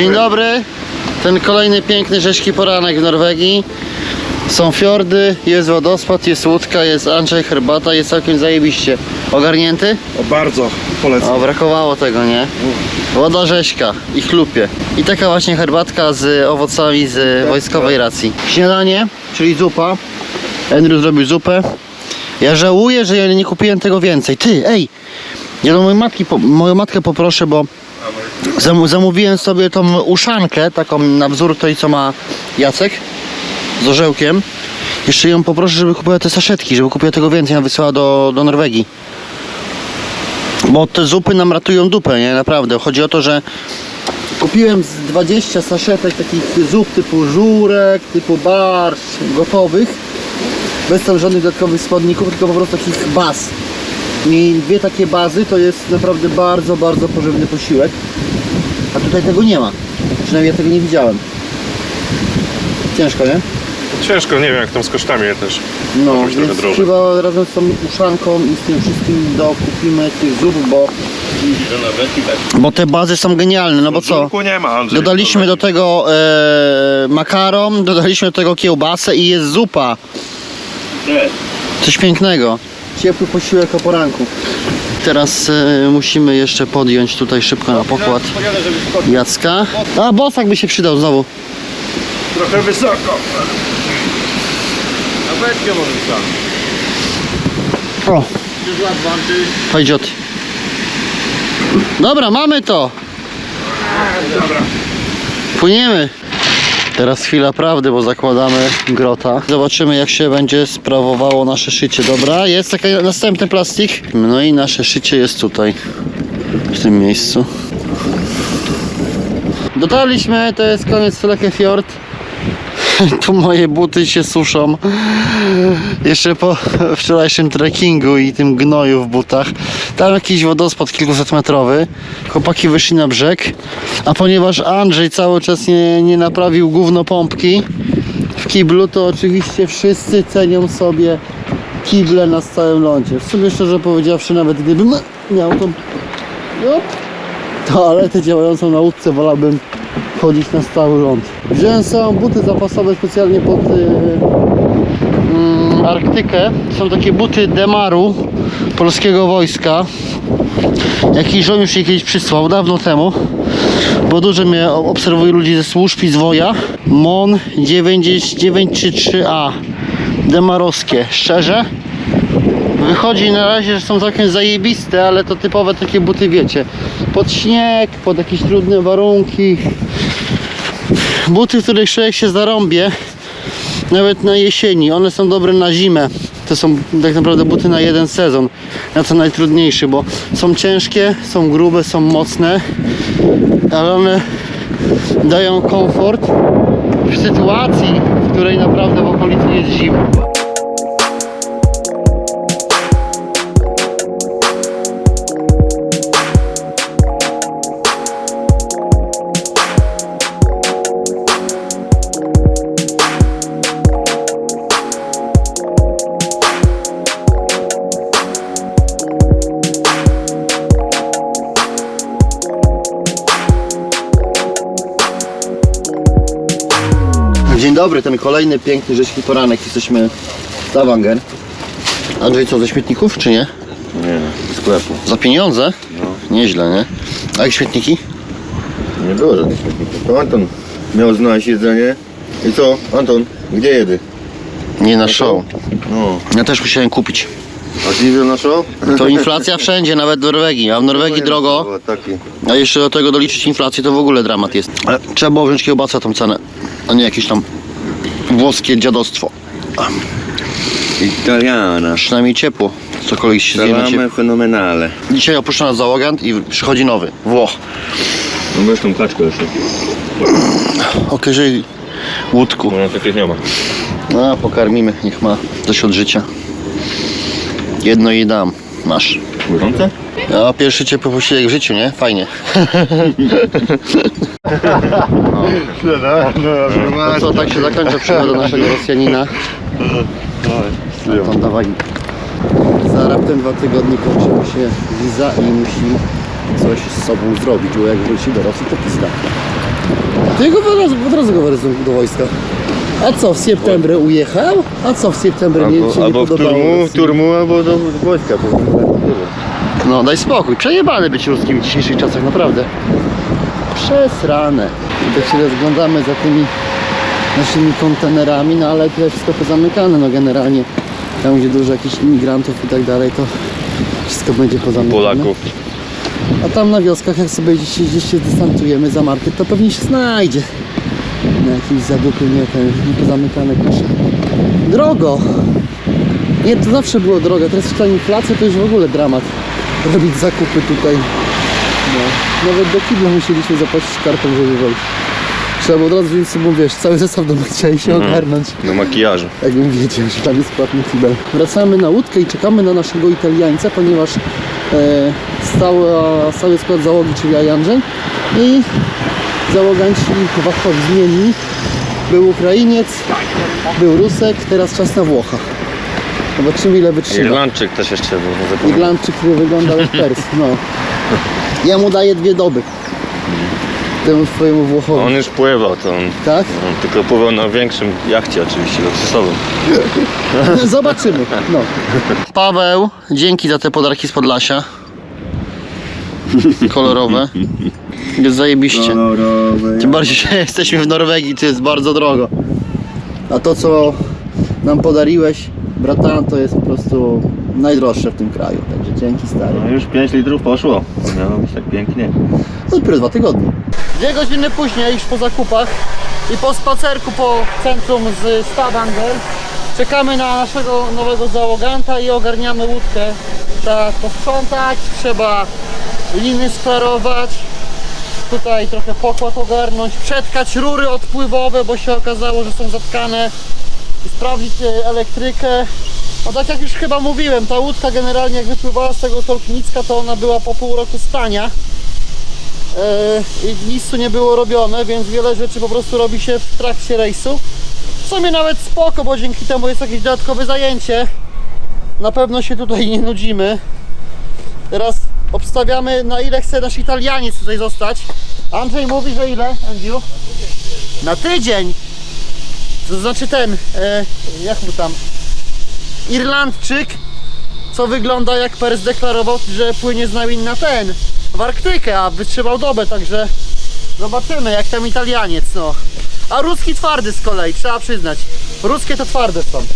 Dzień dobry. Ten kolejny piękny rzeźki poranek w Norwegii. Są fiordy, jest wodospad, jest łódka, jest Andrzej herbata, jest całkiem zajebiście. Ogarnięty? O, bardzo polecam. O, brakowało tego, nie? Woda rzeźka i chlupie. I taka właśnie herbatka z owocami z wojskowej racji. Śniadanie, czyli zupa. Andrew zrobił zupę. Ja żałuję, że ja nie kupiłem tego więcej. Ty, ej! Ja do mojej matki, po, moją matkę poproszę, bo zam, zamówiłem sobie tą uszankę, taką na wzór tej, co ma Jacek z orzełkiem. Jeszcze ją poproszę, żeby kupiła te saszetki, żeby kupiła tego więcej, ja wysyła do, do Norwegii. Bo te zupy nam ratują dupę, nie? Naprawdę. Chodzi o to, że kupiłem z 20 saszetek takich zup typu żurek, typu barsz, gotowych. Bez tam żadnych dodatkowych składników, tylko po prostu takich baz. I dwie takie bazy to jest naprawdę bardzo, bardzo pożywny posiłek. Tutaj tego nie ma. Przynajmniej ja tego nie widziałem. Ciężko, nie? Ciężko, nie wiem jak tam z kosztami też. No, więc chyba razem z tą uszanką i z tym wszystkim dokupimy tych zup, bo, bo te bazy są genialne, no bo co? Żurku nie ma, Andrzej. Dodaliśmy do tego e, makaron, dodaliśmy do tego kiełbasę i jest zupa. Coś pięknego. Ciepły posiłek o poranku. Teraz e, musimy jeszcze podjąć tutaj szybko na pokład Jacka. A bosak by się przydał znowu. Trochę wysoko. Na beczkę może tam. O, chodź od. Dobra, mamy to. Płyniemy. Teraz chwila prawdy, bo zakładamy grota. Zobaczymy jak się będzie sprawowało nasze szycie. Dobra, jest taki następny plastik. No i nasze szycie jest tutaj. W tym miejscu. Dotarliśmy, to jest koniec Fleke Fjord. Tu moje buty się suszą. Jeszcze po wczorajszym trekkingu i tym gnoju w butach. Tam jakiś wodospad kilkuset metrowy. Chłopaki wyszli na brzeg. A ponieważ Andrzej cały czas nie, nie naprawił gówno pompki w kiblu, to oczywiście wszyscy cenią sobie kible na stałym lądzie. W sumie szczerze powiedziawszy, nawet gdybym miał tą toaletę działającą na łódce, wolałbym chodzić na stały ląd. Wziąłem sobie buty zapasowe specjalnie pod y, mm, Arktykę. Są takie buty Demaru polskiego wojska. Jakiś żołnierz je kiedyś przysłał dawno temu. Bo dużo mnie obserwuje ludzi ze służb i z woja. MON 933A Demarowskie. Szczerze? Wychodzi na razie, że są całkiem zajebiste, ale to typowe takie buty, wiecie, pod śnieg, pod jakieś trudne warunki. Buty, w których człowiek się zarąbie, nawet na jesieni. One są dobre na zimę. To są tak naprawdę buty na jeden sezon, na co najtrudniejszy, bo są ciężkie, są grube, są mocne, ale one dają komfort w sytuacji, w której naprawdę w okolicy jest zimno. Kolejny piękny rzeźki poranek. Jesteśmy w Stavanger. Andrzej, co, ze śmietników, czy nie? Nie, sklepu. Za pieniądze? Nieźle, nie? A jak śmietniki? Nie było żadnych śmietników. To Anton miał znaleźć jedzenie. I co? Anton, gdzie jedy? Nie na show. No. Ja też musiałem kupić. A ty na show? To inflacja wszędzie, nawet w Norwegii. A w Norwegii drogo, Było Taki. a jeszcze do tego doliczyć inflację, to w ogóle dramat jest. Ale trzeba było wziąć kiełbasę tą cenę, a nie jakieś tam włoskie dziadostwo. Italiana. Przynajmniej ciepło. Cokolwiek się zje na ciepło. Fenomenale. Dzisiaj opuszcza nas załogant i przychodzi nowy. Włoch. No weź tą kaczkę jeszcze. Okej, łódku. No takich nie ma. No, pokarmimy, niech ma coś od życia. Jedno jej dam. Masz. Gorące? No, pierwszy ciepły posiłek w życiu, nie? Fajnie. No co, tak się zakończy przygoda naszego Rosjanina. Pan dawaj. Za raptem dwa tygodnie kończymy się wiza i musi coś z sobą zrobić, bo jak wróci do Rosji, to pizda. To jego od razu, go wezmą do wojska. A co, w septembrze ujechał? A co w septembrze nie, Albo, się nie albo w podobało turmu, Rosji? turmu, albo do wojska. No daj spokój, przejebane być ruskim w dzisiejszych czasach, naprawdę. Przesrane. I tak się rozglądamy za tymi naszymi kontenerami, no ale tutaj wszystko pozamykane, no generalnie. Tam gdzie dużo jakichś imigrantów i tak dalej, to wszystko będzie pozamykane. Polaków. A tam na wioskach, jak sobie gdzieś, się- gdzieś się dystantujemy za market, to pewnie się znajdzie. Na jakimś zadupy, nie, ten, nie pozamykane kusze. Drogo! Nie, to zawsze było drogo. Teraz w ta inflacja to już w ogóle dramat. Robić zakupy tutaj. No. Nawet do kibla musieliśmy zapłacić kartą, żeby wejść. Trzeba było od razu wziąć sobie, wiesz, cały zestaw do mycia i się ogarnąć. Do makijażu. Jakbym wiedział, że tam jest płatny kibel. Wracamy na łódkę i czekamy na naszego Italiańca, ponieważ e, stała, stały skład załogi, czyli ja i Andrzej i załoganci wachtowi zmienili. Był Ukrainiec, był Rusek, teraz czas na Włocha. Zobaczymy ile wytrzyma. Irlandczyk też jeszcze był. Irlandczyk, który wyglądał jak Pers, no. Ja mu daję dwie doby. Temu swojemu Włochowi. On już pływał, to on, Tak? on tylko pływał na większym jachcie oczywiście, luksusowym. Zobaczymy. No. Paweł, dzięki za te podarki z Podlasia. Kolorowe. Jest zajebiście. Tym bardziej, że jesteśmy w Norwegii, to jest bardzo drogo. A to, co nam podariłeś, bratan, to jest po prostu najdroższe w tym kraju. Także dzięki stary. No już 5 litrów poszło. Miało być tak pięknie. No dopiero dwa tygodnie. Dwie godziny później, już po zakupach i po spacerku po centrum z Stavanger czekamy na naszego nowego załoganta i ogarniamy łódkę. Trzeba posprzątać, trzeba liny sklarować, tutaj trochę pokład ogarnąć, przetkać rury odpływowe, bo się okazało, że są zatkane sprawdzić e, elektrykę. No tak jak już chyba mówiłem, ta łódka generalnie jak wypływała z tego Tolknicka, to ona była po pół roku stania. E, i nic tu nie było robione, więc wiele rzeczy po prostu robi się w trakcie rejsu. W sumie nawet spoko, bo dzięki temu jest jakieś dodatkowe zajęcie. Na pewno się tutaj nie nudzimy. Teraz obstawiamy na ile chce nasz Italianiec tutaj zostać. Andrzej mówi, że ile, Andrew? Na tydzień! To znaczy ten, e, jak mu tam, Irlandczyk, co wygląda jak Pers deklarował, że płynie z nami na ten, w Arktykę, a wytrzymał dobę, także zobaczymy jak tam Italianiec, no. A ruski twardy z kolei, trzeba przyznać. Ruskie to twarde są.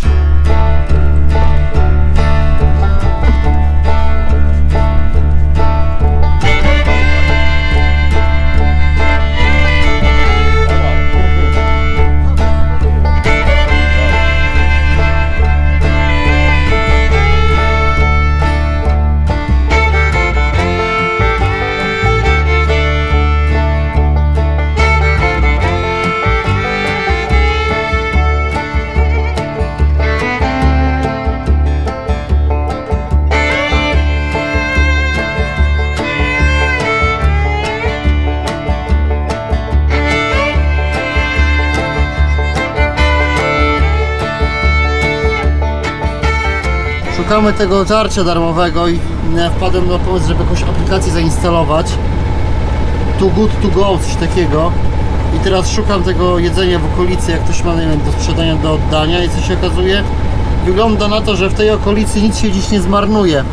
Szukamy tego żarcia darmowego i e, wpadłem na pomysł, żeby jakąś aplikację zainstalować. Too good to go, coś takiego. I teraz szukam tego jedzenia w okolicy, jak ktoś ma nie wiem, do sprzedania, do oddania i co się okazuje, wygląda na to, że w tej okolicy nic się dziś nie zmarnuje.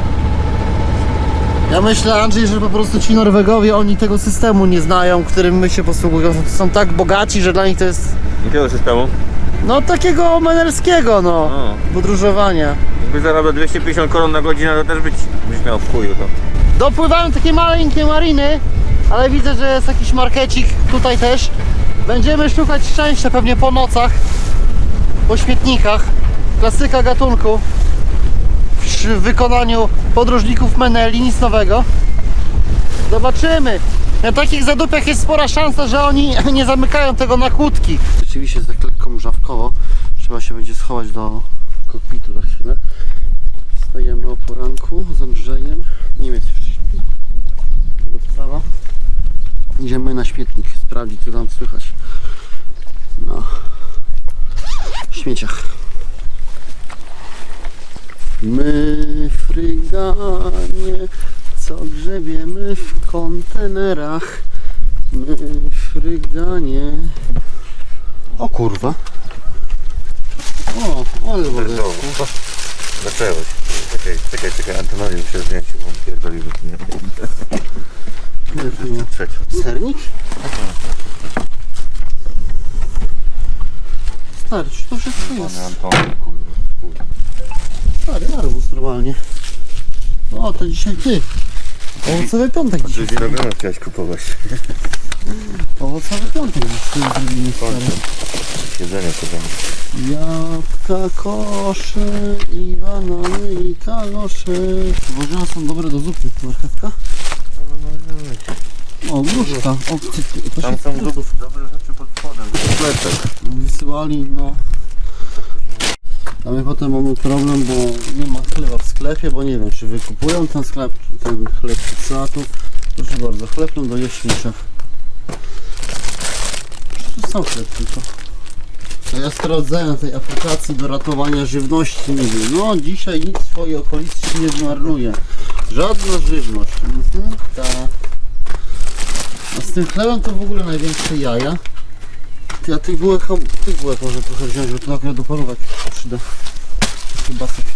Ja myślę, Andrzej, że po prostu ci Norwegowie, oni tego systemu nie znają, którym my się posługują. Są tak bogaci, że dla nich to jest Jakiego systemu? No takiego menelskiego, no, O. podróżowania. Jakby zarabiał 250 koron na godzinę, to też być, byś miał w chuju to. Dopływają takie maleńkie mariny, ale widzę, że jest jakiś markecik tutaj też. Będziemy szukać szczęścia pewnie po nocach, po śmietnikach. Klasyka gatunku w wykonaniu podróżników Meneli, nic nowego. Zobaczymy. Na takich zadupiach jest spora szansa, że oni nie zamykają tego na kłódki. Rzeczywiście jest tak lekko mrzawkowo. Trzeba się będzie schować do kokpitu za chwilę. Stajemy o poranku z Andrzejem. Niemiec już śpi. Jego sprawa. Idziemy na śmietnik sprawdzić co tam słychać. Na śmieciach. My fryganie, to grzebiemy w kontenerach. My fryganie. O kurwa. O, ale w ogóle. Zaczęłeś. Czekaj, czekaj, czekaj, Antonowi muszę zdjąć, bo on pierdolił. Trzecią. Sernik? Stary, czy to wszystko jest? Anton, kurwa. kurwa. Stary, arbuz normalnie. O, to dzisiaj ty. Owocowy piątek dzisiaj. winogronę chciałeś kupować. Owocowy piątek dzisiaj zrobimy, stary. Siedzenie to będzie. Jabłka, kosze i banany i kalosze. Warzywa są dobre do zupy. Marchewka? O, gruszka. O, ty, to Tam się są dobre rzeczy pod spodem. Wysyłali, no. A my potem mamy problem, bo nie ma chleba w sklepie, bo nie wiem, czy wykupują ten sklep, ten chleb, czy trzeba tu. Proszę bardzo, chleb no do jeślicza. To sam chleb tylko. To ja sprawdzałem tej aplikacji do ratowania żywności, nie wiem. No, dzisiaj nic w swojej okolicy nie zmarnuje. Żadna żywność. Mhm, tak. A z tym chlebem to w ogóle największe jaja. Ty, a tych bułek, tych bułek może trochę wziąć, bo to akurat do parówek przyda. Chyba sobie.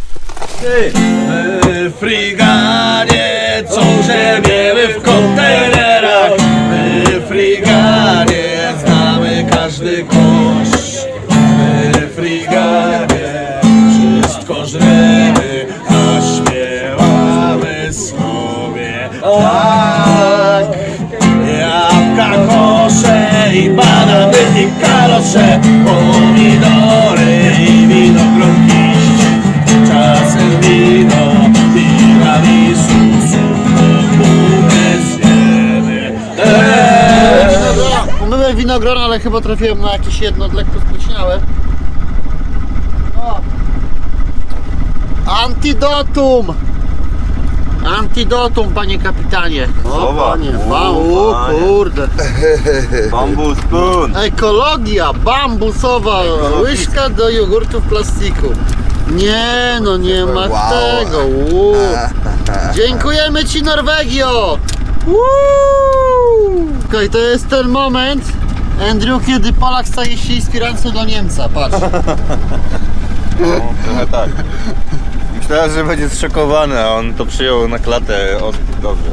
My friganie, co grzebiemy w kontenerach My friganie, znamy każdy kosz My friganie, wszystko żremy A śpiewamy sobie Winogron, ale chyba trafiłem na jakieś jedno lekko spleśniałe. O! Antidotum! Antidotum, panie kapitanie. O, Zobacz. panie, ba, o panie. kurde. Bamboo spoon. Ekologia, bambusowa łyżka do jogurtu w plastiku. Nie, no nie ma Wow. tego. Uu. Dziękujemy Ci Norwegio! Okej, to jest ten moment, Andrew, kiedy Polak staje się inspiracją dla Niemca. Patrz. No, trochę tak. Myślałem, że będzie zszokowany, a on to przyjął na klatę od... dobrze.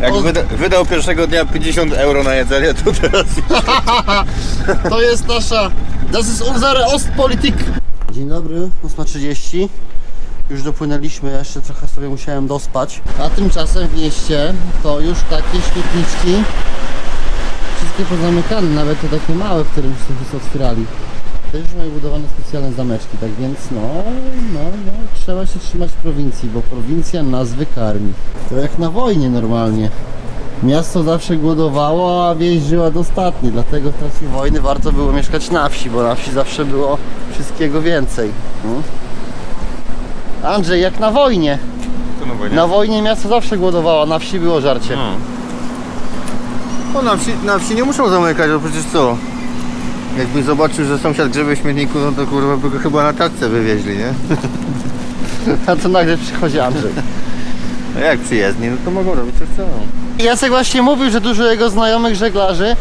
Jak On- wyda, wydał pierwszego dnia 50 euro na jedzenie, to teraz... To jest nasza. Das ist unsere Ostpolitik. Dzień dobry, 8.30. Już dopłynęliśmy, jeszcze trochę sobie musiałem dospać. A tymczasem w mieście to już takie śmietniczki. Wszystkie pozamykane, nawet te takie małe, które już sobie otwierali. Też już mają budowane specjalne zameczki, tak więc no, no, no, trzeba się trzymać prowincji, bo prowincja nas wykarmi. To jak na wojnie normalnie. Miasto zawsze głodowało, a wieś żyła dostatnie, dlatego w czasie wojny warto było mieszkać na wsi, bo na wsi zawsze było wszystkiego więcej. Mm. Andrzej, jak na wojnie. Na wojnie miasto zawsze głodowało, a na wsi było żarcie. No. Na wsi, na wsi nie muszą zamykać, bo przecież co? Jakbyś zobaczył, że sąsiad grzebie w śmietniku, no to kurwa by go chyba na tacce wywieźli, nie? A to nagle przychodzi Andrzej. No jak przyjezdni, no to mogą robić co chcą. Jacek właśnie mówił, że dużo jego znajomych żeglarzy,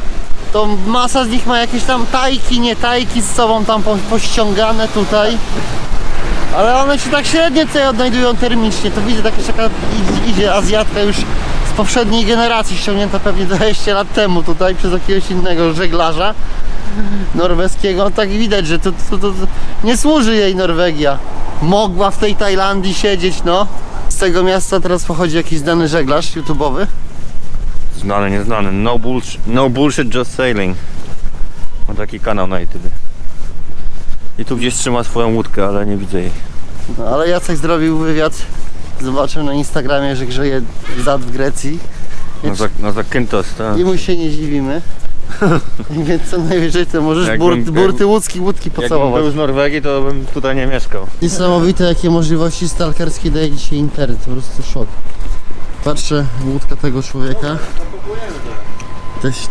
to masa z nich ma jakieś tam tajki, nie tajki z sobą tam po, pościągane tutaj. Ale one się tak średnio tutaj odnajdują termicznie. To widzę, taka taka idzie, idzie Azjatka już z poprzedniej generacji, ściągnięta pewnie 20 lat temu tutaj przez jakiegoś innego żeglarza norweskiego. Tak widać, że to, to, to, to nie służy jej Norwegia. Mogła w tej Tajlandii siedzieć, no. Z tego miasta teraz pochodzi jakiś znany żeglarz YouTube'owy. Znany, nieznany. No bullshit, no bullshit just sailing. Ma taki kanał na YouTube. I tu gdzieś trzyma swoją łódkę, ale nie widzę jej. No, ale Jacek zrobił wywiad, zobaczył na Instagramie, że grzeje zad w Grecji Na, za, na Zakynthos, tak. i mu się nie dziwimy. Więc co najwyżej to możesz Jakbym- burt, jakbym- burty łódzki łódki Jakbym pocałować. był z Norwegii, to bym tutaj nie mieszkał. Niesamowite jakie możliwości stalkerskie daje dzisiaj internet, po prostu szok. Patrzę, łódka tego człowieka.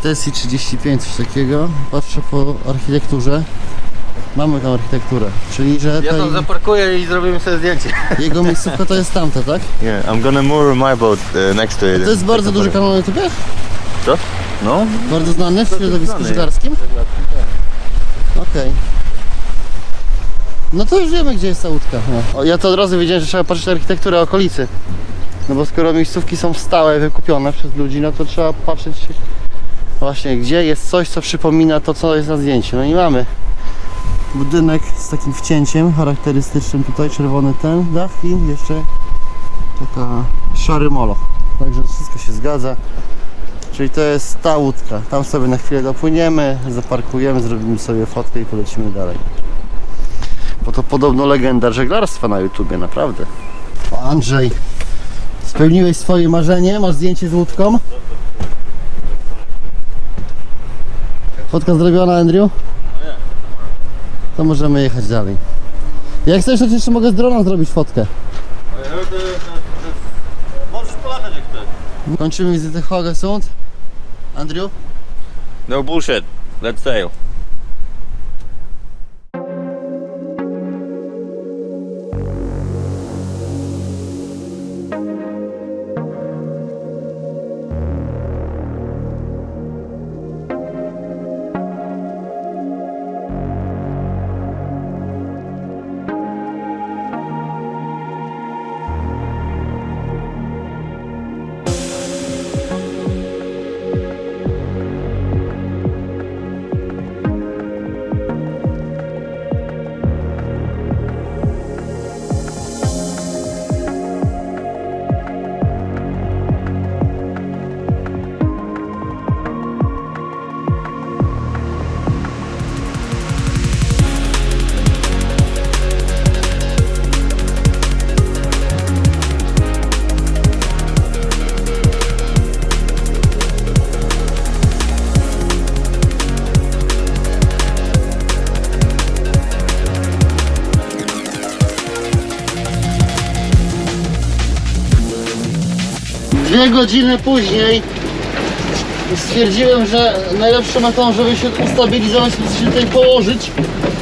Tesi 35, coś takiego. Patrzę po architekturze. Mamy tam architekturę, czyli że Ja ta tam zaparkuję i zrobimy sobie zdjęcie. jego miejscówka to jest tamta, tak? Yeah, I'm gonna moor my boat uh, next to it. To jest bardzo duży kanał na YouTube? Co? No, Bardzo znany w środowisku znany. żeglarskim? Okej. No to już wiemy, gdzie jest ta łódka. No. O, ja to od razu wiedziałem, że trzeba patrzeć na architekturę okolicy. No bo skoro miejscówki są stałe, wykupione przez ludzi, no to trzeba patrzeć właśnie, gdzie jest coś, co przypomina to, co jest na zdjęciu. No i mamy budynek z takim wcięciem charakterystycznym tutaj, czerwony ten dach i jeszcze taka szary moloch. Także wszystko się zgadza. Czyli to jest ta łódka. Tam sobie na chwilę dopłyniemy, zaparkujemy, zrobimy sobie fotkę i polecimy dalej. Bo to podobno legenda żeglarstwa na YouTubie, naprawdę. O, Andrzej, spełniłeś swoje marzenie? Masz zdjęcie z łódką? Fotka zrobiona, Andrew? To możemy jechać dalej. Jak chcesz, to ci jeszcze mogę z drona zrobić fotkę. Możesz polatać jak chcesz. Kończymy wizytę Hogesund. Andrew? No bullshit. Let's sail. Dwie godziny później stwierdziłem, że najlepszą metodą, żeby się ustabilizować, to się tutaj położyć,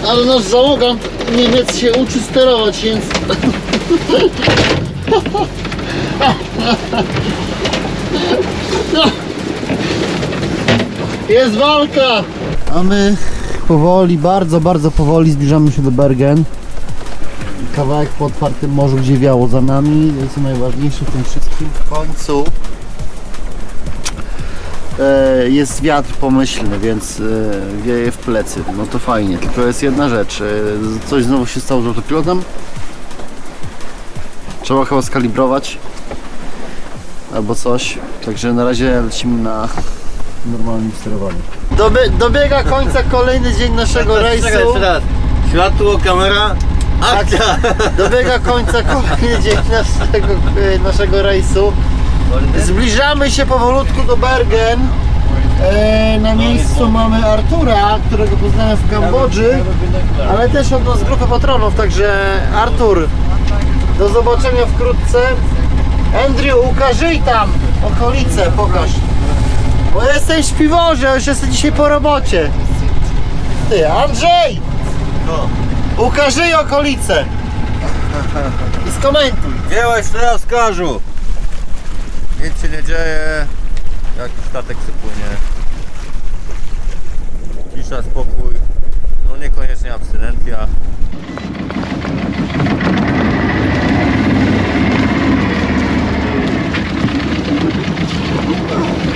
ale nasz załoga Niemiec się uczy sterować, więc... Jest walka! A my powoli, bardzo, bardzo powoli zbliżamy się do Bergen. Kawałek po otwartym morzu, gdzie wiało za nami. To jest najważniejsze w tym wszystkim. W końcu e, jest wiatr pomyślny, więc e, wieje w plecy. No to fajnie, tylko jest jedna rzecz. E, coś znowu się stało z autopilotem. Trzeba chyba skalibrować. Albo coś. Także na razie lecimy na normalnym sterowaniu. Dobie, dobiega końca kolejny dzień naszego rejsu. Światło, kamera, akcja! Dobiega końca kolejny dzień naszego, naszego rejsu. Zbliżamy się powolutku do Bergen. E, na miejscu mamy Artura, którego poznałem w Kambodży, ale też od nas grupę patronów, także Artur, do zobaczenia wkrótce. Andrew, ukażyj tam okolice, pokaż. Bo ja jestem w śpiworze, już jestem dzisiaj po robocie. Ty, Andrzej! Ukażyj okolice i skomentuj. Wiełeś teraz każu. Nic się nie dzieje. Jakiś statek sypłynie. Cisza, spokój. No niekoniecznie abstynencja. Thank